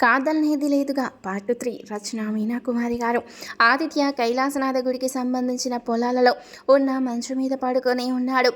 కాదనేది లేదుగా. Part three Rachana Meena Kumari garu. Aditya Kailasanatha గుడికి సంబంధించిన పొలాలలో ఉన్న మంచు మీద పడుకొని ఉన్నాడు.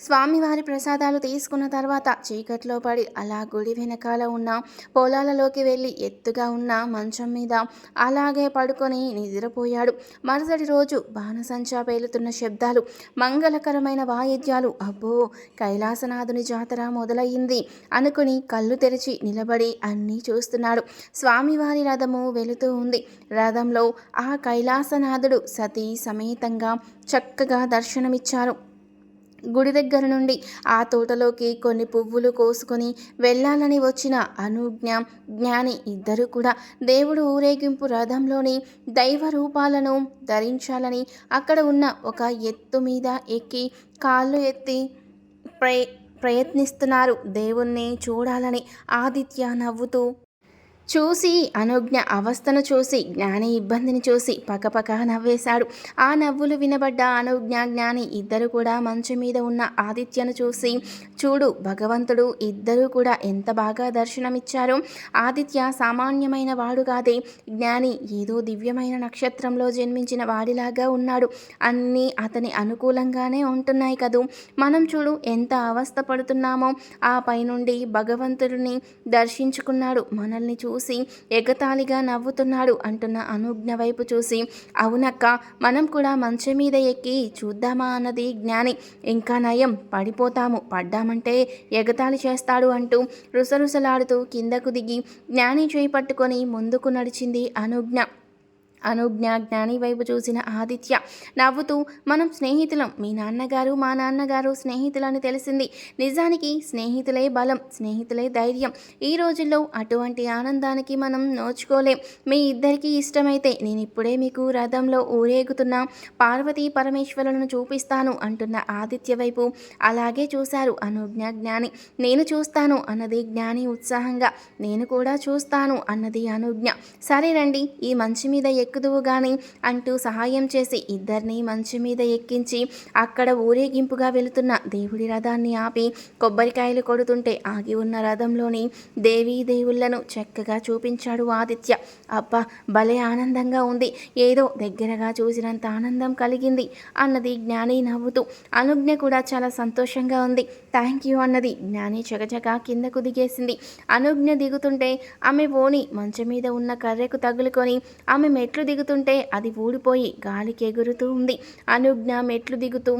స్వామివారి ప్రసాదాలు తీసుకున్న తర్వాత చీకట్లో పడి అలా గుడి వెనకాల ఉన్న పొలాలలోకి వెళ్ళి ఎత్తుగా ఉన్న మంచం మీద అలాగే పడుకొని నిద్రపోయాడు. మరుసటి రోజు బాణసంచా పేలుతున్న శబ్దాలు మంగళకరమైన వాయిద్యాలు అబ్బో కైలాసనాథుని జాతర మొదలయ్యింది అనుకుని కళ్ళు తెరిచి నిలబడి అన్నీ చూస్తున్నాడు. స్వామివారి రథము వెళుతూ ఉంది. రథంలో ఆ కైలాసనాథుడు సతీ సమేతంగా చక్కగా దర్శనమిచ్చారు. గుడి దగ్గర నుండి ఆ తోటలోకి కొన్ని పువ్వులు కోసుకొని వెళ్ళాలని వచ్చిన అనుజ్ఞ జ్ఞాని ఇద్దరు కూడా దేవుడు ఊరేగింపు రథంలోని దైవ రూపాలను ధరించాలని అక్కడ ఉన్న ఒక ఎత్తు మీద ఎక్కి కాళ్ళు ఎత్తి ప్రయ ప్రయత్నిస్తున్నారు. దేవుణ్ణి చూడాలని ఆదిత్య నవ్వుతూ చూసి అనుజ్ఞ అవస్థను చూసి జ్ఞాని ఇబ్బందిని చూసి పకపక నవ్వేశాడు. ఆ నవ్వులు వినబడ్డ అనుజ్ఞ జ్ఞాని ఇద్దరు కూడా మంచు మీద ఉన్న ఆదిత్యను చూసి చూడు భగవంతుడు ఇద్దరూ కూడా ఎంత బాగా దర్శనమిచ్చారో. ఆదిత్య సామాన్యమైన వాడు కాదే జ్ఞాని ఏదో దివ్యమైన నక్షత్రంలో జన్మించిన వాడిలాగా ఉన్నాడు. అన్నీ అతని అనుకూలంగానే ఉంటున్నాయి కదూ. మనం చూడు ఎంత అవస్థ పడుతున్నామో. ఆ పైనుండి భగవంతుడిని దర్శించుకున్నాడు. మనల్ని చూ చూసి ఎగతాళిగా నవ్వుతున్నాడు అంటున్న అనుజ్ఞ వైపు చూసి. అవునక్క మనం కూడా మంచం మీద ఎక్కి చూద్దామా అన్నది జ్ఞాని. ఇంకా నయం పడిపోతాము పడ్డామంటే ఎగతాళి చేస్తాడు అంటూ రుసరుసలాడుతూ కిందకు దిగి జ్ఞాని చేయి పట్టుకొని ముందుకు నడిచింది అనుజ్ఞ. అనుజ్ఞ జ్ఞాని వైపు చూసిన ఆదిత్య నవ్వుతూ మనం స్నేహితులం. మీ నాన్నగారు మా నాన్నగారు స్నేహితులని తెలిసింది. నిజానికి స్నేహితులే బలం స్నేహితులే ధైర్యం. ఈ రోజుల్లో అటువంటి ఆనందానికి మనం నోచుకోలేం. మీ ఇద్దరికీ ఇష్టమైతే నేను ఇప్పుడే మీకు రథంలో ఊరేగుతున్న. పార్వతీ పరమేశ్వరులను చూపిస్తాను అంటున్న ఆదిత్య వైపు. అలాగే చూశారు అనుజ్ఞ జ్ఞాని. నేను చూస్తాను అన్నది జ్ఞాని ఉత్సాహంగా. నేను కూడా చూస్తాను అన్నది అనుజ్ఞ. సరే రండి. ఈ మంచి మీద ఎక్కుదువు గాని అంటూ సహాయం చేసి ఇద్దరిని మంచు మీద ఎక్కించి అక్కడ ఊరేగింపుగా వెళుతున్న దేవుడి రథాన్ని ఆపి కొబ్బరికాయలు కొడుతుంటే ఆగి ఉన్న రథంలోని దేవీ దేవుళ్ళను చక్కగా చూపించాడు ఆదిత్య. అబ్బా భలే ఆనందంగా ఉంది. ఏదో దగ్గరగా చూసినంత ఆనందం కలిగింది అన్నది జ్ఞాని నవ్వుతూ. అనుజ్ఞ కూడా చాలా సంతోషంగా ఉంది. థ్యాంక్ యూ అన్నది జ్ఞాని చకచక కిందకు దిగేసింది. అనుజ్ఞ దిగుతుంటే ఆమె పోని మంచం మీద ఉన్న కర్రెకు తగులుకొని ఆమె మెట్ దిగుతుంటే అది ఊడిపోయి గాలికి ఎగురుతూ ఉంది. అనుజ్ఞ మెట్లు దిగుతూ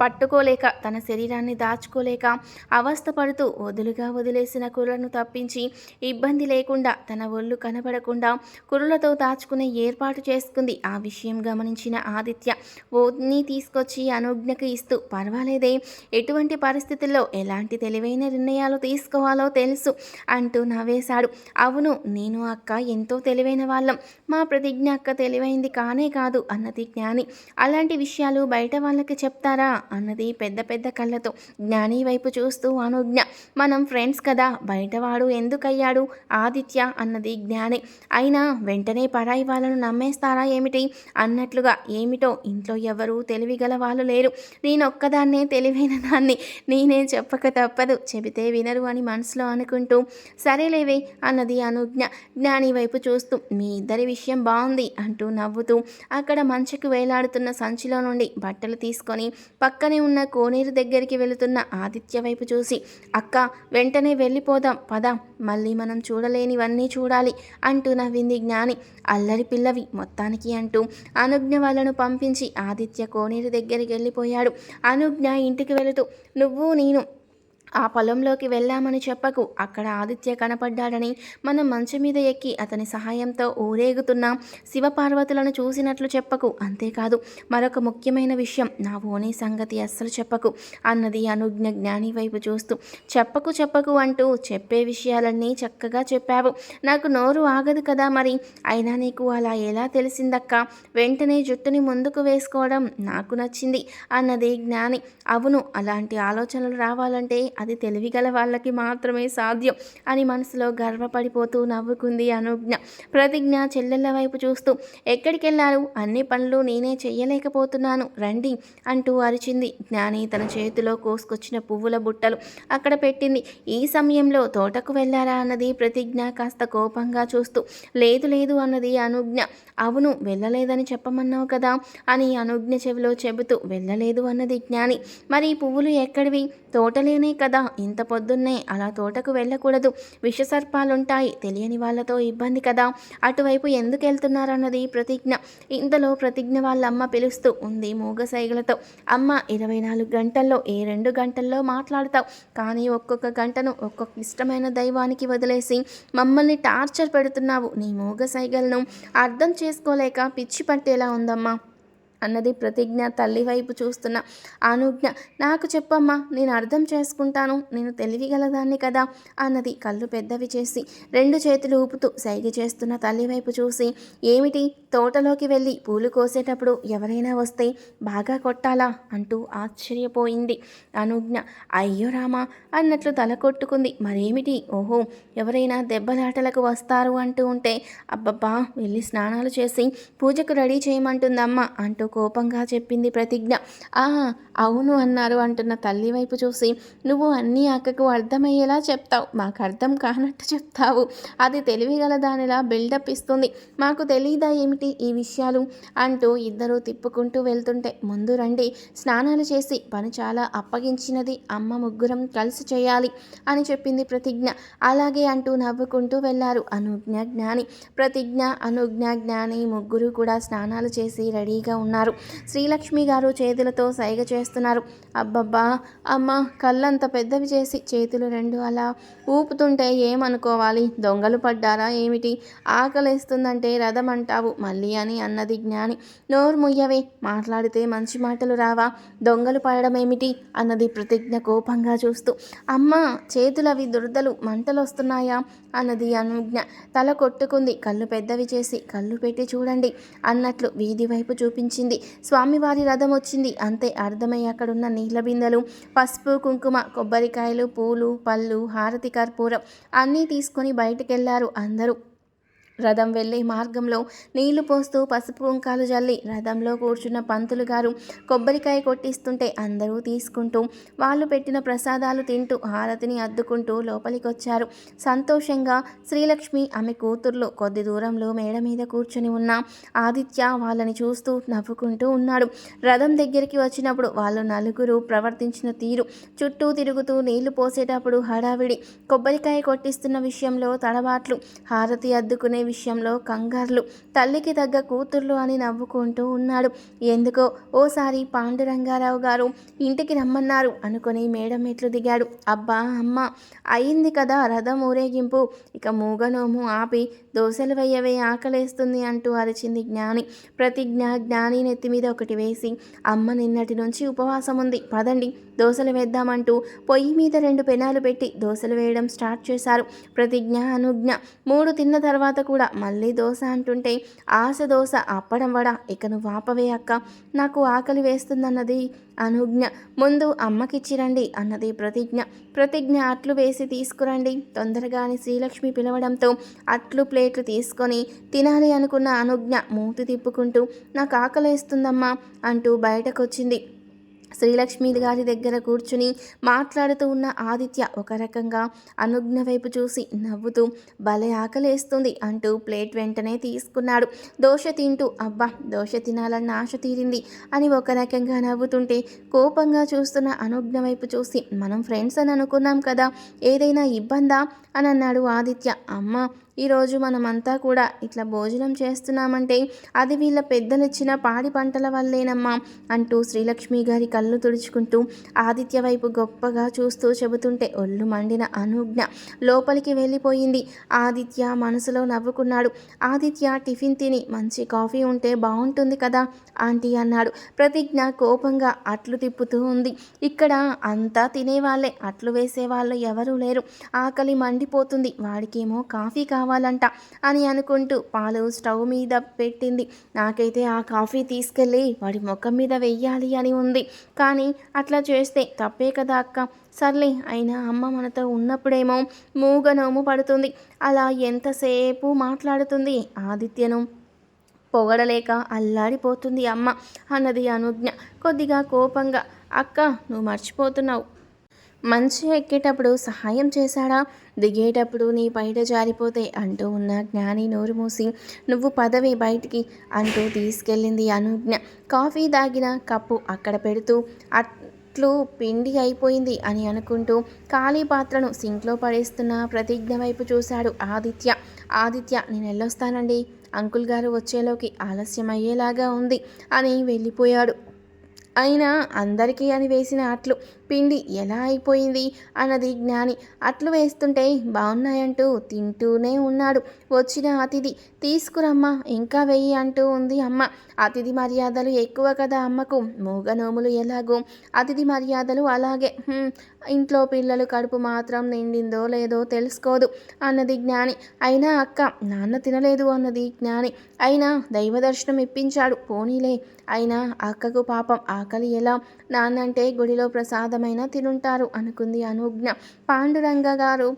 పట్టుకోలేక తన శరీరాన్ని దాచుకోలేక అవస్థపడుతూ వదులుగా వదిలేసిన కుర్రను తప్పించి ఇబ్బంది లేకుండా తన ఒళ్ళు కనబడకుండా కుర్రలతో దాచుకునే ఏర్పాటు చేసుకుంది. ఆ విషయం గమనించిన ఆదిత్య ఓని తీసుకొచ్చి అనుజ్ఞకు ఇస్తూ పర్వాలేదే. ఎటువంటి పరిస్థితుల్లో ఎలాంటి తెలివైన నిర్ణయాలు తీసుకోవాలో తెలుసు అంటూ నవ్వేశాడు. అవును నేను అక్క ఎంతో తెలివైన వాళ్ళం. మా ప్రతిజ్ఞ అక్క తెలివైంది కానే కాదు అన్నది జ్ఞాని. అలాంటి విషయాలు బయట వాళ్ళకి చెప్తారా? అన్నది పెద్ద పెద్ద కళ్ళతో జ్ఞాని వైపు చూస్తూ అనుజ్ఞ. మనం ఫ్రెండ్స్ కదా బయటవాడు ఎందుకయ్యాడు? ఆదిత్య అన్నది జ్ఞాని. అయినా వెంటనే పరాయి వాళ్ళను నమ్మేస్తారా ఏమిటి? అన్నట్లుగా ఏమిటో ఇంట్లో ఎవరు తెలివిగల వాళ్ళు లేరు. నేనొక్కదాన్నే తెలివైన దాన్ని నేనే చెప్పక తప్పదు. చెబితే వినరు అని మనసులో అనుకుంటూ సరేలేవే అన్నది అనుజ్ఞ. జ్ఞాని వైపు చూస్తూ మీ ఇద్దరి విషయం బాగుంది అంటూ నవ్వుతూ అక్కడ మంచుకు వేలాడుతున్న సంచిలో నుండి బట్టలు తీసుకొని పక్క పక్కనే ఉన్న కోనేరు దగ్గరికి వెళుతున్న ఆదిత్య వైపు చూసి అక్క వెంటనే వెళ్ళిపోదాం పద. మళ్ళీ మనం చూడలేనివన్నీ చూడాలి అంటూ నవ్వింది జ్ఞాని. అల్లరి పిల్లవి మొత్తానికి అంటూ అనుజ్ఞ వాళ్ళను పంపించి ఆదిత్య కోనేరు దగ్గరికి వెళ్ళిపోయాడు. అనుజ్ఞ ఇంటికి వెళుతూ నువ్వు నేను ఆ పొలంలోకి వెళ్ళామని చెప్పకు. అక్కడ ఆదిత్య కనపడ్డాడని మనం మంచం మీద ఎక్కి అతని సహాయంతో ఊరేగుతున్న. శివపార్వతులను చూసినట్లు చెప్పకు. అంతేకాదు మరొక ముఖ్యమైన విషయం నా ఓనీ సంగతి అస్సలు చెప్పకు. అన్నది అనుజ్ఞ జ్ఞాని వైపు చూస్తూ చెప్పకు చెప్పకు అంటూ చెప్పే విషయాలన్నీ చక్కగా చెప్పావు. నాకు నోరు ఆగదు కదా మరి. అయినా నీకు అలా ఎలా తెలిసిందక్క? వెంటనే జుట్టుని ముందుకు వేసుకోవడం నాకు నచ్చింది అన్నది జ్ఞాని. అవును అలాంటి ఆలోచనలు రావాలంటే అది తెలివిగల వాళ్ళకి మాత్రమే సాధ్యం అని మనసులో గర్వపడిపోతూ నవ్వుకుంది అనుజ్ఞ. ప్రతిజ్ఞ చెల్లెళ్ళ వైపు చూస్తూ ఎక్కడికి వెళ్ళారు అన్ని పనులు నేనే చెయ్యలేకపోతున్నాను. రండి అంటూ అరిచింది. జ్ఞాని తన చేతిలో కోసుకొచ్చిన పువ్వుల బుట్టలు అక్కడ పెట్టింది. ఈ సమయంలో తోటకు వెళ్ళారా? అన్నది ప్రతిజ్ఞ కాస్త కోపంగా చూస్తూ. లేదు లేదు అన్నది అనుజ్ఞ. అవును వెళ్ళలేదని చెప్పమన్నావు కదా అని అనుజ్ఞ చెవిలో చెబుతూ వెళ్ళలేదు అన్నది జ్ఞాని. మరి ఈ పువ్వులు ఎక్కడివి? తోటలేనే కదా కదా ఇంత పొద్దున్నే అలా తోటకు వెళ్ళకూడదు. విషసర్పాలుంటాయి తెలియని వాళ్ళతో ఇబ్బంది కదా. అటువైపు ఎందుకు వెళ్తున్నారన్నది ప్రతిజ్ఞ. ఇంతలో ప్రతిజ్ఞ వాళ్ళ అమ్మ పిలుస్తూ ఉంది మూగ సైగలతో అమ్మ ఇరవై నాలుగు గంటల్లో ఏ రెండు గంటల్లో మాట్లాడతావు? కానీ ఒక్కొక్క గంటను ఒక్కొక్క ఇష్టమైన దైవానికి వదిలేసి మమ్మల్ని టార్చర్ పెడుతున్నావు నీ మూగ సైగలను అర్థం చేసుకోలేక పిచ్చి పట్టేలా ఉందమ్మా. అన్నది ప్రతిజ్ఞ తల్లి వైపు చూస్తున్న అనుజ్ఞ నాకు చెప్పమ్మా నేను అర్థం చేసుకుంటాను నేను తెలివిగలదాన్ని కదా అన్నది కళ్ళు పెద్దవి చేసి రెండు చేతులు ఊపుతూ సైగ చేస్తున్న తల్లి వైపు చూసి ఏమిటి? తోటలోకి వెళ్ళి పూలు కోసేటప్పుడు ఎవరైనా వస్తే బాగా కొట్టాలా? అంటూ ఆశ్చర్యపోయింది అనుజ్ఞ. అయ్యో రామా! అన్నట్లు తల కొట్టుకుంది. మరేమిటి? ఓహో ఎవరైనా దెబ్బలాటలకు వస్తారు అంటూ ఉంటే అబ్బబ్బా! వెళ్ళి స్నానాలు చేసి పూజకు రెడీ చేయమంటుందమ్మ అంటూ కోపంగా చెప్పింది ప్రతిజ్ఞ. ఆ అవును అన్నారు అంటున్న తల్లి వైపు చూసి. నువ్వు అన్నీ అక్కకు అర్థమయ్యేలా చెప్తావు. మాకు అర్థం కానట్టు చెప్తావు. అది తెలివిగల దానిలా బిల్డప్ ఇస్తుంది. మాకు తెలియదా ఏమిటి ఈ విషయాలు? అంటూ ఇద్దరూ తిప్పుకుంటూ వెళ్తుంటే ముందు రండి. స్నానాలు చేసి పని చాలా అప్పగించినది. అమ్మ ముగ్గురం కలిసి చేయాలి అని చెప్పింది ప్రతిజ్ఞ. అలాగే అంటూ నవ్వుకుంటూ వెళ్ళారు అనుజ్ఞ జ్ఞాని. ప్రతిజ్ఞ అనుజ్ఞ జ్ఞాని ముగ్గురు కూడా స్నానాలు చేసి రెడీగా ఉన్నారు. శ్రీలక్ష్మి గారు చేతులతో సైగ చేస్తున్నారు. అబ్బబ్బా అమ్మ కళ్ళంత పెద్దవి చేసి చేతులు రెండు అలా ఊపుతుంటే ఏమనుకోవాలి? దొంగలు పడ్డారా ఏమిటి? ఆకలిస్తుందంటే రథం అంటావు మళ్ళీ అని అన్నది జ్ఞాని. నోరు ముయ్యవే మాట్లాడితే మంచి మాటలు రావా? దొంగలు పడడం ఏమిటి? అన్నది ప్రతిజ్ఞ కోపంగా చూస్తూ. అమ్మ చేతులవి దురదలు మంటలు వస్తున్నాయా అన్నది అనుజ్ఞ. తల కొట్టుకుంది కళ్ళు పెద్దవి చేసి కళ్ళు పెట్టి చూడండి అన్నట్లు వీధి వైపు చూపించింది. స్వామివారి రథం వచ్చింది. అంతే అర్థమై అక్కడున్న నీళ్ళ బిందెలు పసుపు కుంకుమ కొబ్బరికాయలు పూలు పళ్ళు హారతి కర్పూరం అన్నీ తీసుకొని బయటికెళ్ళారు అందరూ. రథం వెళ్ళే మార్గంలో నీళ్ళు పోస్తూ పసుపు కుంకాలు జల్లి రథంలో కూర్చున్న పంతులు గారు కొబ్బరికాయ కొట్టిస్తుంటే అందరూ తీసుకుంటూ వాళ్ళు పెట్టిన ప్రసాదాలు తింటూ హారతిని అద్దుకుంటూ లోపలికొచ్చారు. సంతోషంగా శ్రీలక్ష్మి ఆమె కూతుర్లు కొద్ది దూరంలో మేడ మీద కూర్చొని ఉన్న ఆదిత్య వాళ్ళని చూస్తూ నవ్వుకుంటూ ఉన్నాడు. రథం దగ్గరికి వచ్చినప్పుడు వాళ్ళు నలుగురు ప్రవర్తించిన తీరు చుట్టూ తిరుగుతూ నీళ్ళు పోసేటప్పుడు హడావిడి కొబ్బరికాయ కొట్టిస్తున్న విషయంలో తడబాట్లు హారతి అద్దుకునే విషయంలో కంగారులు. తల్లికి తగ్గ కూతుర్లు అని నవ్వుకుంటూ ఉన్నాడు. ఎందుకో ఓసారి పాండురంగారావు గారు ఇంటికి రమ్మన్నారు అనుకుని మేడ మెట్లు దిగాడు. అబ్బా అమ్మ అయింది కదా రథం ఊరేగింపు. ఇక మూగనోము ఆపి దోశలు వెయ్యవే ఆకలేస్తుంది అంటూ అరిచింది జ్ఞాని. ప్రతిజ్ఞ జ్ఞాని నెత్తి మీద ఒకటి వేసి అమ్మ నిన్నటి నుంచి ఉపవాసం ఉంది పదండి దోశలు వేద్దామంటూ పొయ్యి మీద రెండు పెనాలు పెట్టి దోశలు వేయడం స్టార్ట్ చేశారు. ప్రతిజ్ఞ అనుజ్ఞ మూడు తిన్న తర్వాత కూడా మళ్ళీ దోశ అంటుంటే ఆశ దోశ అప్పడం వడ ఇక నువ్వు ఆపవే అక్క. నాకు ఆకలి వేస్తుందన్నది అనుజ్ఞ. ముందు అమ్మకిచ్చిరండి అన్నది ప్రతిజ్ఞ. ప్రతిజ్ఞ అట్లు వేసి తీసుకురండి. తొందరగానే శ్రీలక్ష్మి పిలవడంతో అట్లు ప్లేట్లు తీసుకొని తినాలి అనుకున్న అనుజ్ఞ మూతి తిప్పుకుంటూ నాకు ఆకలేస్తుందమ్మా అంటూ బయటకొచ్చింది. శ్రీలక్ష్మి గారి దగ్గర కూర్చుని మాట్లాడుతూ ఉన్న ఆదిత్య ఒక రకంగా అనుజ్ఞ వైపు చూసి నవ్వుతూ భలే ఆకలేస్తుంది అంటూ ప్లేట్ వెంటనే తీసుకున్నాడు. దోశ తింటూ అబ్బా దోశ తినాలన్న ఆశ తీరింది అని ఒక రకంగా నవ్వుతుంటే కోపంగా చూస్తున్న అనుజ్ఞ వైపు చూసి మనం ఫ్రెండ్స్ అని అనుకున్నాం కదా ఏదైనా ఇబ్బందా? అని అన్నాడు ఆదిత్య. అమ్మ ఈరోజు మనమంతా కూడా ఇట్లా భోజనం చేస్తున్నామంటే అది వీళ్ళ పెద్దనిచ్చిన పాడి పంటల వల్లేనమ్మా అంటూ శ్రీలక్ష్మి గారి కళ్ళు తుడుచుకుంటూ ఆదిత్య వైపు గొప్పగా చూస్తూ చెబుతుంటే ఒళ్ళు మండిన అనుజ్ఞ లోపలికి వెళ్ళిపోయింది. ఆదిత్య మనసులో నవ్వుకున్నాడు. ఆదిత్య టిఫిన్ తిని మంచి కాఫీ ఉంటే బాగుంటుంది కదా ఆంటీ అన్నాడు. ప్రతిజ్ఞ కోపంగా అట్లు తిప్పుతూ ఉంది. ఇక్కడ అంతా తినేవాళ్ళే అట్లు వేసేవాళ్ళు ఎవరూ లేరు. ఆకలి మండిపోతుంది. వాడికేమో కాఫీ కావాలి. కావాలంట అని అనుకుంటూ పాలు స్టవ్ మీద పెట్టింది. నాకైతే ఆ కాఫీ తీసుకెళ్ళి వాడి ముఖం మీద వెయ్యాలి అని ఉంది. కానీ అట్లా చేస్తే తప్పే కదా అక్క. సర్లే అయినా అమ్మ మనతో ఉన్నప్పుడేమో మూగనోము పడుతుంది. అలా ఎంతసేపు మాట్లాడుతుంది ఆదిత్యను? పొగడలేక అల్లాడిపోతుంది అమ్మ అన్నది అనుజ్ఞ. కొద్దిగా కోపంగా అక్క నువ్వు మర్చిపోతున్నావు. మంచి ఎక్కేటప్పుడు సహాయం చేశాడా? దిగేటప్పుడు నీ బయట జారిపోతే అంటూ ఉన్న జ్ఞాని నోరు మూసి నువ్వు పదవి బయటికి అంటూ తీసుకెళ్ళింది అనుజ్ఞ. కాఫీ దాగిన కప్పు అక్కడ పెడుతూ అట్లు పిండి అయిపోయింది అని అనుకుంటూ ఖాళీ పాత్రను సింక్లో పడేస్తున్న ప్రతిజ్ఞ వైపు చూశాడు ఆదిత్య. ఆదిత్య నేను వెళ్ళొస్తానండి. అంకుల్ గారు వచ్చేలోకి ఆలస్యం అయ్యేలాగా ఉంది అని వెళ్ళిపోయాడు. అయినా అందరికీ అని వేసిన అట్లు పిండి ఎలా అయిపోయింది? అన్నది జ్ఞాని. అట్లు వేస్తుంటే బాగున్నాయంటూ తింటూనే ఉన్నాడు వచ్చిన అతిథి. తీసుకురమ్మా ఇంకా వెయ్యి అంటూ ఉంది అమ్మ. అతిథి మర్యాదలు ఎక్కువ కదా అమ్మకు. మూగ నోములు ఎలాగో? అతిథి మర్యాదలు అలాగే. ఇంట్లో పిల్లలు కడుపు మాత్రం నిండిందో లేదో తెలుసుకోదు అన్నది జ్ఞాని. అయినా అక్క నాన్న తినలేదు అన్నది జ్ఞాని. అయినా దైవ దర్శనం ఇప్పించాడు. పోనీలే. అయినా అక్కకు పాపం ఆకలి ఎలా? నాన్నంటే గుడిలో ప్రసాదం ప్రసాదమైన తినుంటారు అనుకుంది అనుజ్ఞ. పాండురంగ గారు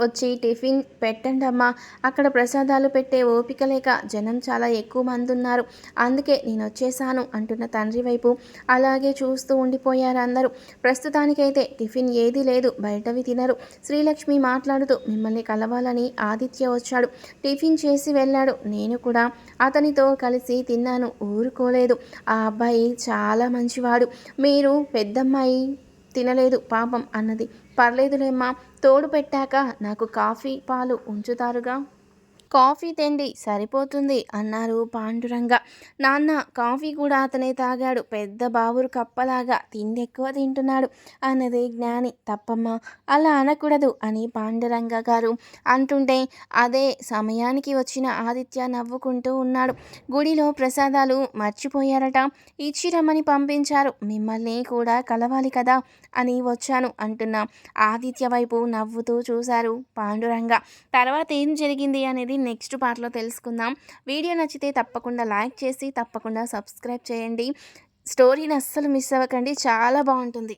వచ్చి టిఫిన్ పెట్టండి అమ్మా అక్కడ ప్రసాదాలు పెట్టే ఓపిక లేక జనం చాలా ఎక్కువ మంది ఉన్నారు. అందుకే నేను వచ్చేసాను అంటున్న తండ్రి వైపు. అలాగే చూస్తూ ఉండిపోయారు అందరూ. ప్రస్తుతానికైతే టిఫిన్ ఏది లేదు బయటవి తినరు. శ్రీలక్ష్మి మాట్లాడుతూ మిమ్మల్ని కలవాలని ఆదిత్య వచ్చాడు. టిఫిన్ చేసి వెళ్ళాడు. నేను కూడా అతనితో కలిసి తిన్నాను. ఊరుకోలేదు. ఆ అబ్బాయి చాలా మంచివాడు. మీరు పెద్దమ్మాయి తినలేదు పాపం అన్నది. పర్లేదులేమ్మా తోడు పెట్టాక నాకు కాఫీ పాలు ఉంచుతారుగా. కాఫీ తెండి సరిపోతుంది అన్నారు పాండురంగ. నాన్న కాఫీ కూడా అతనే తాగాడు. పెద్ద బావురు కప్పలాగా తిండి ఎక్కువ తింటున్నాడు అన్నది జ్ఞాని. తప్పమ్మ అలా అనకూడదు అని పాండురంగ గారు అంటుంటే అదే సమయానికి వచ్చిన ఆదిత్య నవ్వుకుంటూ ఉన్నాడు. గుడిలో ప్రసాదాలు మర్చిపోయారట. ఇచ్చిరమ్మని పంపించారు. మిమ్మల్ని కూడా కలవాలి కదా అని వచ్చాను అంటున్న ఆదిత్య వైపు నవ్వుతూ చూశారు పాండురంగ. తర్వాత ఏం జరిగింది అనేది నెక్స్ట్ పార్ట్లో తెలుసుకుందాం. వీడియో నచ్చితే తప్పకుండా లైక్ చేసి తప్పకుండా సబ్స్క్రైబ్ చేయండి. స్టోరీని అస్సలు మిస్ అవ్వకండి. చాలా బాగుంటుంది.